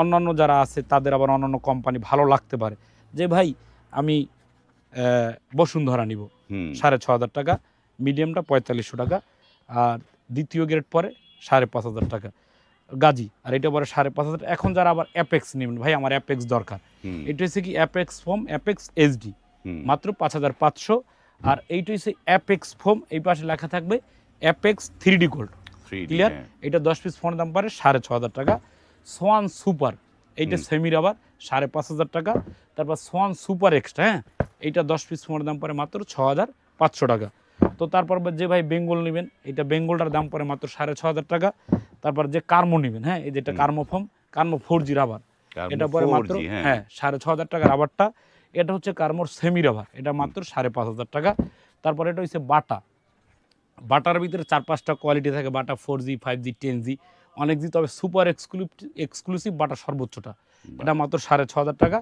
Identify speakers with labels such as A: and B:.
A: অন্যান্য যারা আছে তাদের আবার অন্যান্য কোম্পানি ভালো লাগতে পারে। যে ভাই আমি বসুন্ধরা নিব। সাড়ে ছ হাজার টাকা মিডিয়ামটা পঁয়তাল্লিশশো টাকা আর দ্বিতীয় গ্রেড পরে সাড়ে পাঁচ হাজার টাকা। গাজি আর এটা পরে সাড়ে পাঁচ হাজার এখন যারা আবার অ্যাপেক্স নেবেন ভাই আমার অ্যাপেক্স দরকার। এটা হচ্ছে কি অ্যাপেক্স ফোম অ্যাপেক্স এইচডি মাত্র পাঁচ হাজার পাঁচশো আর এইটা হচ্ছে অ্যাপেক্স ফোম এই পাশে লেখা থাকবে apex three D gold clear. এটা দশ পিস ফোনের দাম পারে সাড়ে ছ হাজার টাকা। Swan super. এইটা। সেমি রাবার সাড়ে পাঁচ হাজার টাকা। তারপর সোয়ান সুপার এক্সট্রা হ্যাঁ? এইটা দশ পিস ফোনের দাম পরে মাত্র ছ হাজার পাঁচশো টাকা। তো তারপর যে ভাই বেঙ্গল নেবেন এটা বেঙ্গলটার দাম পরে মাত্র সাড়ে ছ হাজার টাকা। তারপর যে কার্মো নেবেন হ্যাঁ? এই যেটা কার্মো ফোম কার্মো ফোর জি রাবার। এটা পরে মাত্র হ্যাঁ। সাড়ে ছ হাজার টাকা রাবারটা। এটা হচ্ছে কার্মোর সেমি রাবার এটা মাত্র সাড়ে পাঁচ হাজার টাকা। তারপর এটা হচ্ছে বাটা। বাটার ভিতরে চার পাঁচটা কোয়ালিটি থাকে Bata four G five G ten G অনেক জি তবে সুপার এক্সক্লুসিভ এক্সক্লুসিভ বাটা সর্বোচ্চটা। এটা মাত্র সাড়ে ছ হাজার টাকা।